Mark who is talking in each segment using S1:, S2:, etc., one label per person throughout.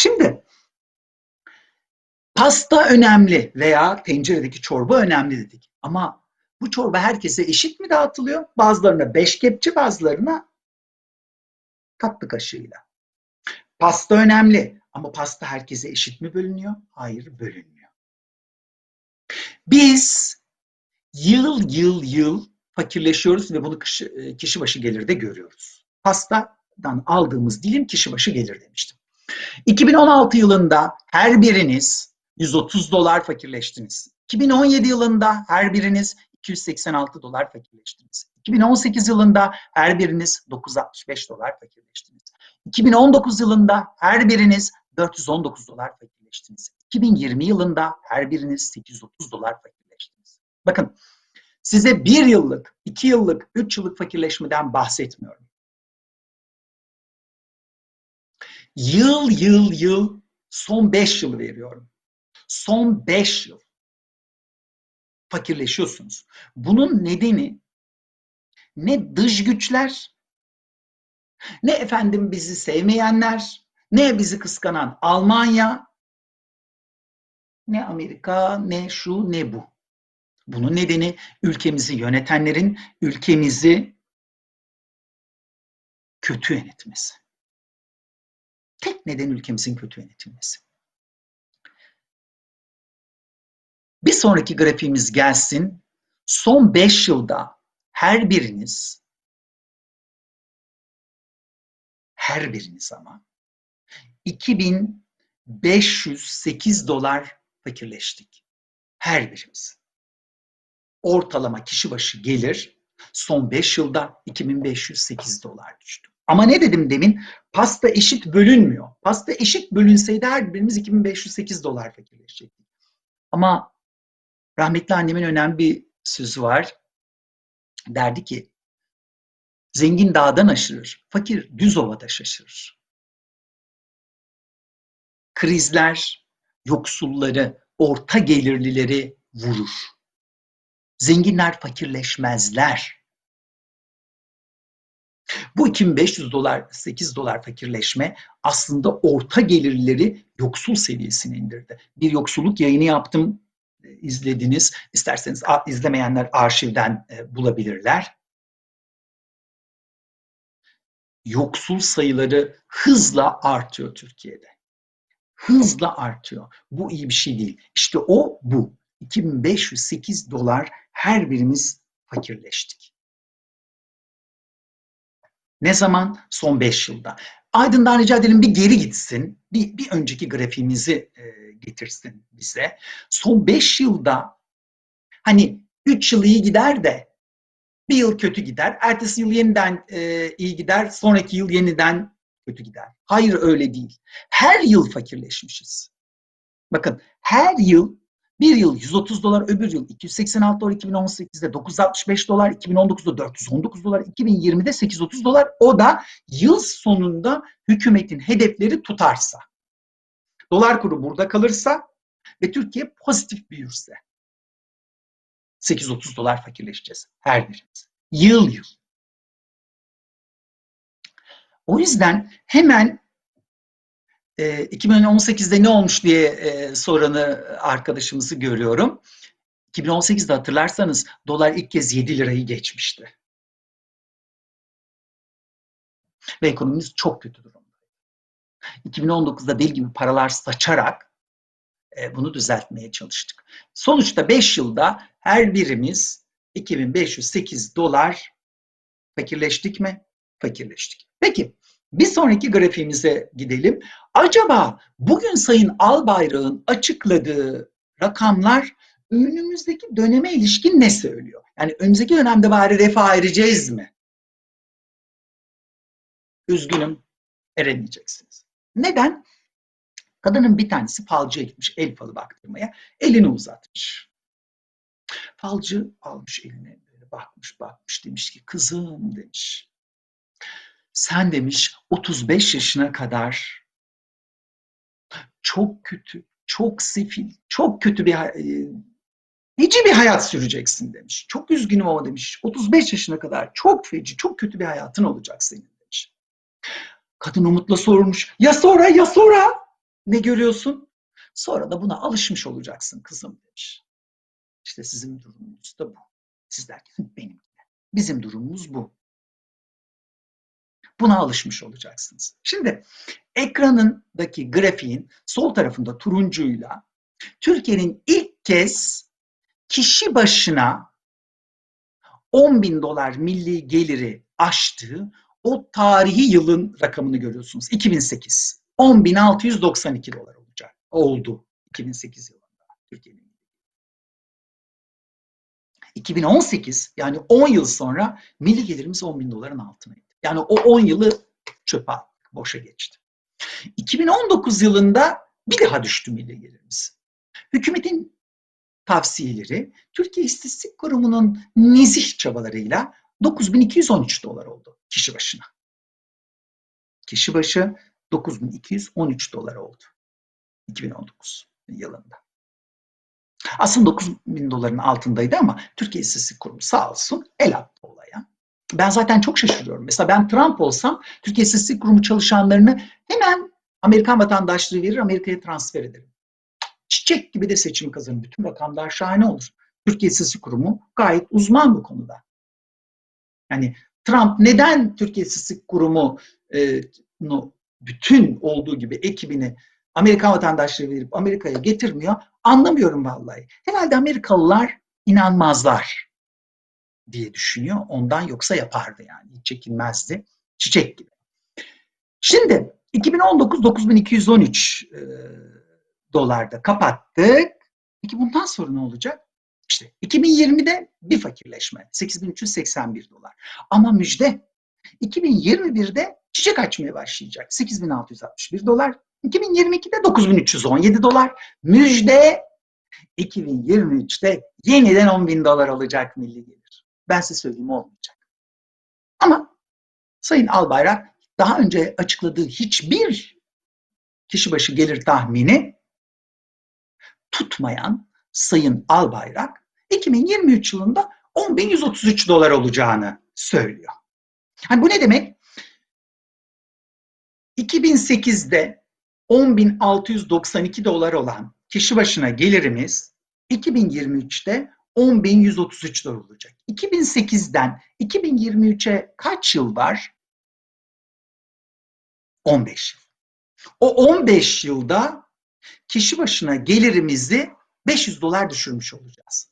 S1: Şimdi pasta önemli veya tenceredeki çorba önemli dedik. Ama bu çorba herkese eşit mi dağıtılıyor? Bazılarına beş kepçe, bazılarına tatlı kaşığıyla. Pasta önemli ama pasta herkese eşit mi bölünüyor? Hayır, bölünmüyor. Biz yıl yıl yıl fakirleşiyoruz ve bunu kişi, kişi başı gelirde görüyoruz. Pastadan aldığımız dilim kişi başı gelir demiştim. 2016 yılında her biriniz 130 dolar fakirleştiniz. 2017 yılında her biriniz 286 dolar fakirleştiniz. 2018 yılında her biriniz 965 dolar fakirleştiniz. 2019 yılında her biriniz 419 dolar fakirleştiniz. 2020 yılında her biriniz 830 dolar fakirleştiniz. Bakın size bir yıllık, iki yıllık, üç yıllık fakirleşmeden bahsetmiyorum. Yıl yıl yıl son beş yıl veriyorum. Son beş yıl fakirleşiyorsunuz. Bunun nedeni ne dış güçler, ne efendim bizi sevmeyenler, ne bizi kıskanan Almanya, ne Amerika, ne şu, ne bu. Bunun nedeni ülkemizi yönetenlerin ülkemizi kötü yönetmesi. Tek neden ülkemizin kötü yönetilmesi. Bir sonraki grafiğimiz gelsin. Son 5 yılda her biriniz her biriniz ama 2508 dolar fakirleştik. Her birimiz. Ortalama kişi başı gelir son 5 yılda 2508 dolar düştü. Ama ne dedim demin? Pasta eşit bölünmüyor. Pasta eşit bölünseydi her birimiz 2508 dolar fakirleşecektik. Ama rahmetli annemin önemli bir sözü var. Derdi ki, zengin dağdan aşırır, fakir düz ovada şaşırır. Krizler, yoksulları, orta gelirlileri vurur. Zenginler fakirleşmezler. Bu 2500 dolar, 8 dolar fakirleşme aslında orta gelirleri yoksul seviyesine indirdi. Bir yoksulluk yayını yaptım, izlediniz. İsterseniz izlemeyenler arşivden bulabilirler. Yoksul sayıları hızla artıyor Türkiye'de. Hızla artıyor. Bu iyi bir şey değil. İşte o bu. 2508 dolar her birimiz fakirleştik. Ne zaman? Son 5 yılda. Aydın'dan rica edelim bir geri gitsin. Bir, bir önceki grafiğimizi e, getirsin bize. Son 5 yılda hani 3 yıl iyi gider de bir yıl kötü gider. Ertesi yıl yeniden e, iyi gider. Sonraki yıl yeniden kötü gider. Hayır öyle değil. Her yıl fakirleşmişiz. Bakın her yıl bir yıl 130 dolar, öbür yıl 286 dolar, 2018'de 965 dolar, 2019'da 419 dolar, 2020'de 830 dolar. O da yıl sonunda hükümetin hedefleri tutarsa. Dolar kuru burada kalırsa ve Türkiye pozitif büyürse 830 dolar fakirleşeceğiz her birimiz. Yıl yıl. O yüzden hemen 2018'de ne olmuş diye e, soranı arkadaşımızı görüyorum. 2018'de hatırlarsanız dolar ilk kez 7 lirayı geçmişti. Ve ekonomimiz çok kötü durumda. 2019'da deli gibi paralar saçarak e, bunu düzeltmeye çalıştık. Sonuçta 5 yılda her birimiz 2508 dolar fakirleştik mi? Fakirleştik. Peki bir sonraki grafiğimize gidelim. Acaba bugün Sayın Albayrak'ın açıkladığı rakamlar önümüzdeki döneme ilişkin ne söylüyor? Yani önümüzdeki dönemde bari refah ereceğiz mi? Üzgünüm, eremeyeceksiniz. Neden? Kadının bir tanesi falcıya gitmiş el falı baktırmaya. Elini uzatmış. Falcı almış eline bakmış bakmış demiş ki kızım demiş. Sen demiş 35 yaşına kadar çok kötü, çok sefil, çok kötü bir nice bir hayat süreceksin demiş. Çok üzgünüm ama demiş. 35 yaşına kadar çok feci, çok kötü bir hayatın olacak senin demiş. Kadın umutla sormuş. Ya sonra, ya sonra? Ne görüyorsun? Sonra da buna alışmış olacaksın kızım demiş. İşte sizin durumunuz da bu. Siz derken benim. Bizim durumumuz bu. Buna alışmış olacaksınız. Şimdi ekranındaki grafiğin sol tarafında turuncuyla Türkiye'nin ilk kez kişi başına 10 bin dolar milli geliri aştığı o tarihi yılın rakamını görüyorsunuz. 2008. 10.692 dolar olacak. Oldu 2008 yılında Türkiye'nin. 2018 yani 10 yıl sonra milli gelirimiz 10 bin doların altına indi. Yani o 10 yılı çöpe attık, boşa geçti. 2019 yılında bir daha düştü milli gelirimiz. Hükümetin tavsiyeleri Türkiye İstatistik Kurumu'nun nezih çabalarıyla 9213 dolar oldu kişi başına. Kişi başı 9213 dolar oldu 2019 yılında. Aslında 9 bin doların altındaydı ama Türkiye İstatistik Kurumu sağ olsun el attı olaya. Ben zaten çok şaşırıyorum. Mesela ben Trump olsam Türkiye İstatistik Kurumu çalışanlarını hemen Amerikan vatandaşlığı verir Amerika'ya transfer ederim. Çiçek gibi de seçim kazanır. Bütün rakamlar şahane olur. Türkiye İstatistik Kurumu gayet uzman bu konuda. Yani Trump neden Türkiye İstatistik Kurumu e, bütün olduğu gibi ekibini Amerikan vatandaşlığı verip Amerika'ya getirmiyor anlamıyorum vallahi. Herhalde Amerikalılar inanmazlar diye düşünüyor. Ondan yoksa yapardı yani. Çekinmezdi. Çiçek gibi. Şimdi 2019 9213 e, dolarda kapattık. Peki bundan sonra ne olacak? İşte 2020'de bir fakirleşme 8381 dolar. Ama müjde 2021'de çiçek açmaya başlayacak 8661 dolar. 2022'de 9317 dolar. Müjde 2023'te yeniden 10 bin dolar olacak milli gelir. Ben size söyleyeyim olmayacak. Ama Sayın Albayrak daha önce açıkladığı hiçbir kişi başı gelir tahmini tutmayan Sayın Albayrak 2023 yılında 10.133 dolar olacağını söylüyor. Yani bu ne demek? 2008'de 10.692 dolar olan kişi başına gelirimiz 2023'te 10.133 dolar olacak. 2008'den 2023'e kaç yıl var? 15 yıl. O 15 yılda kişi başına gelirimizi 500 dolar düşürmüş olacağız.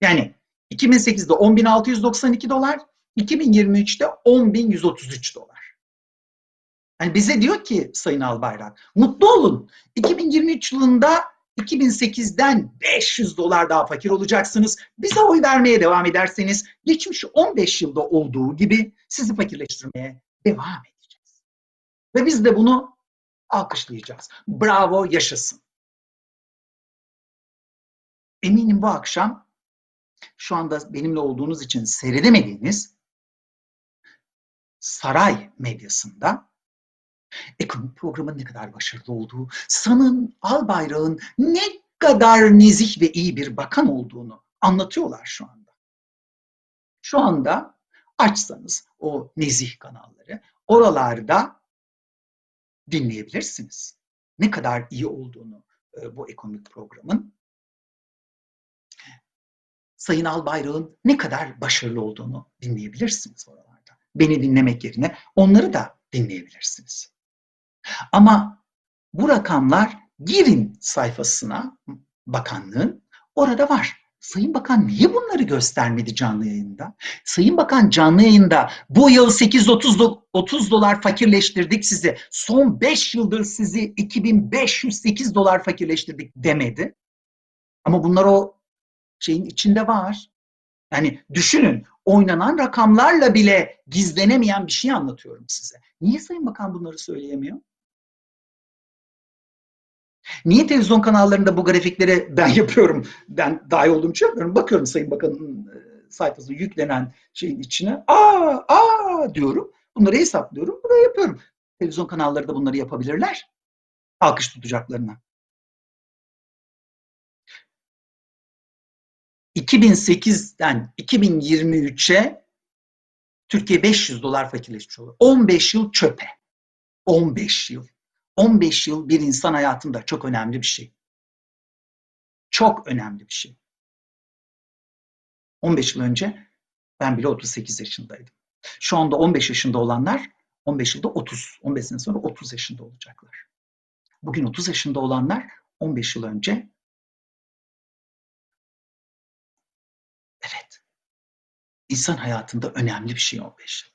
S1: Yani 2008'de 10.692 dolar, 2023'te 10.133 dolar. Yani bize diyor ki Sayın Albayrak, mutlu olun. 2023 yılında 2008'den 500 dolar daha fakir olacaksınız. Bize oy vermeye devam ederseniz geçmiş 15 yılda olduğu gibi sizi fakirleştirmeye devam edeceğiz. Ve biz de bunu alkışlayacağız. Bravo yaşasın. Eminim bu akşam şu anda benimle olduğunuz için seyredemediğiniz saray medyasında ekonomik programın ne kadar başarılı olduğu, Sanın Albayrak'ın ne kadar nezih ve iyi bir bakan olduğunu anlatıyorlar şu anda. Şu anda açsanız o nezih kanalları oralarda dinleyebilirsiniz. Ne kadar iyi olduğunu bu ekonomik programın Sayın Albayrak'ın ne kadar başarılı olduğunu dinleyebilirsiniz oralarda. Beni dinlemek yerine onları da dinleyebilirsiniz. Ama bu rakamlar girin sayfasına bakanlığın orada var. Sayın Bakan niye bunları göstermedi canlı yayında? Sayın Bakan canlı yayında bu yıl 830 30 dolar fakirleştirdik sizi. Son 5 yıldır sizi 2508 dolar fakirleştirdik demedi. Ama bunlar o şeyin içinde var. Yani düşünün oynanan rakamlarla bile gizlenemeyen bir şey anlatıyorum size. Niye Sayın Bakan bunları söyleyemiyor? Niye televizyon kanallarında bu grafikleri ben yapıyorum, ben dahi olduğum için yapmıyorum. Bakıyorum Sayın Bakan'ın sayfasına yüklenen şeyin içine. Aa, aa diyorum. Bunları hesaplıyorum, bunu yapıyorum. Televizyon kanalları da bunları yapabilirler. Alkış tutacaklarına. 2008'den 2023'e Türkiye 500 dolar fakirleşmiş olur. 15 yıl çöpe. 15 yıl. 15 yıl bir insan hayatında çok önemli bir şey. Çok önemli bir şey. 15 yıl önce ben bile 38 yaşındaydım. Şu anda 15 yaşında olanlar 15 yılda 30, 15 sene sonra 30 yaşında olacaklar. Bugün 30 yaşında olanlar 15 yıl önce evet insan hayatında önemli bir şey 15 yıl.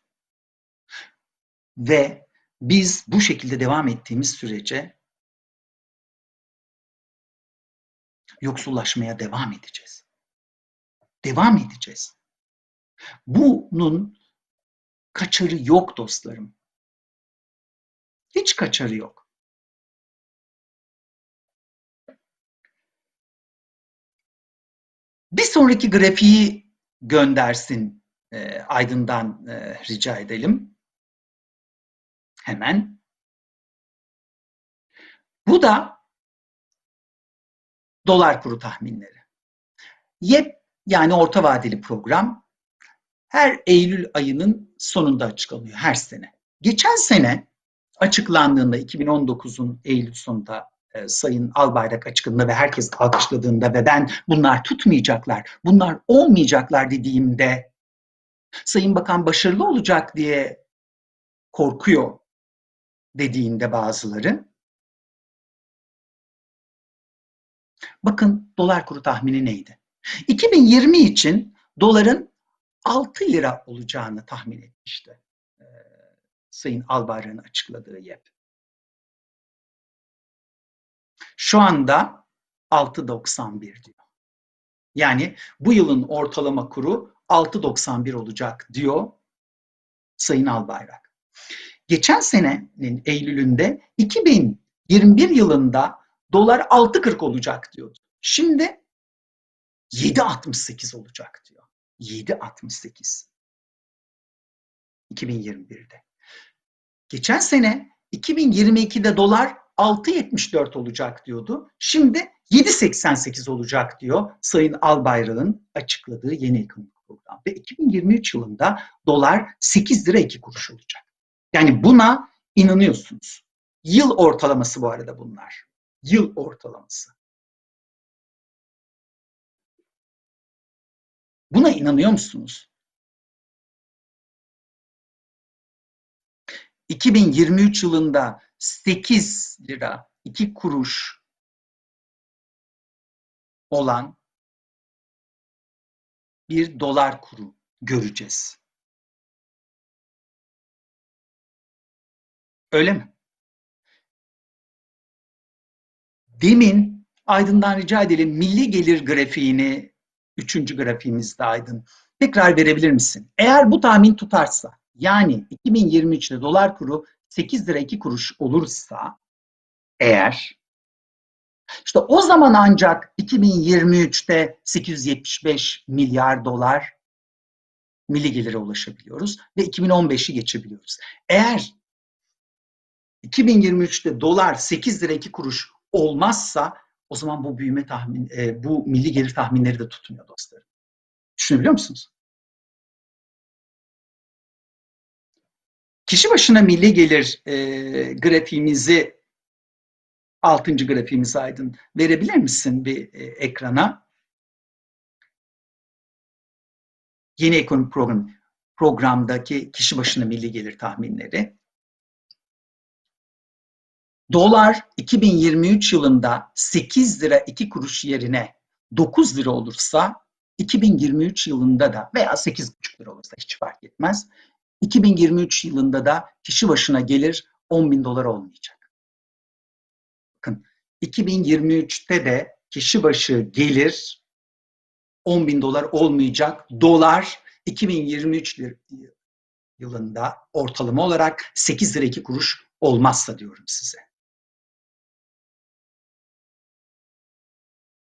S1: Ve biz bu şekilde devam ettiğimiz sürece yoksullaşmaya devam edeceğiz. Devam edeceğiz. Bunun kaçarı yok dostlarım. Hiç kaçarı yok. Bir sonraki grafiği göndersin e, Aydın'dan e, rica edelim. Hemen. Bu da dolar kuru tahminleri. YEP yani orta vadeli program her Eylül ayının sonunda açıklanıyor her sene. Geçen sene açıklandığında 2019'un Eylül sonunda e, Sayın Albayrak açıkladığında ve herkes alkışladığında ve ben bunlar tutmayacaklar, bunlar olmayacaklar dediğimde Sayın Bakan başarılı olacak diye korkuyor dediğinde bazıları. Bakın dolar kuru tahmini neydi? 2020 için doların 6 lira olacağını tahmin etmişti. Ee, Sayın Albayrak'ın açıkladığı YEP. Şu anda 6.91 diyor. Yani bu yılın ortalama kuru 6.91 olacak diyor Sayın Albayrak. Geçen senenin Eylül'ünde 2021 yılında dolar 6.40 olacak diyordu. Şimdi 7.68 olacak diyor. 7.68. 2021'de. Geçen sene 2022'de dolar 6.74 olacak diyordu. Şimdi 7.88 olacak diyor Sayın Albayrak'ın açıkladığı yeni ekonomik program. Ve 2023 yılında dolar 8 lira 2 kuruş olacak. Yani buna inanıyorsunuz. Yıl ortalaması bu arada bunlar. Yıl ortalaması. Buna inanıyor musunuz? 2023 yılında 8 lira 2 kuruş olan bir dolar kuru göreceğiz. Öyle mi? Demin Aydın'dan rica edelim milli gelir grafiğini, üçüncü grafiğimizde Aydın, tekrar verebilir misin? Eğer bu tahmin tutarsa, yani 2023'te dolar kuru 8 lira 2 kuruş olursa, eğer işte o zaman ancak 2023'te 875 milyar dolar milli gelire ulaşabiliyoruz ve 2015'i geçebiliyoruz. Eğer 2023'te dolar 8 lira 2 kuruş olmazsa o zaman bu büyüme tahmin, e, bu milli gelir tahminleri de tutmuyor dostlarım. Düşünebiliyor musunuz? Kişi başına milli gelir e, grafiğimizi, altıncı grafiğimizi Aydın verebilir misin bir e, ekrana? Yeni ekonomi program, programdaki kişi başına milli gelir tahminleri. Dolar 2023 yılında 8 lira 2 kuruş yerine 9 lira olursa 2023 yılında da veya 8,5 lira olursa hiç fark etmez. 2023 yılında da kişi başına gelir 10 bin dolar olmayacak. Bakın 2023'te de kişi başı gelir 10 bin dolar olmayacak. Dolar 2023 yılında ortalama olarak 8 lira 2 kuruş olmazsa diyorum size.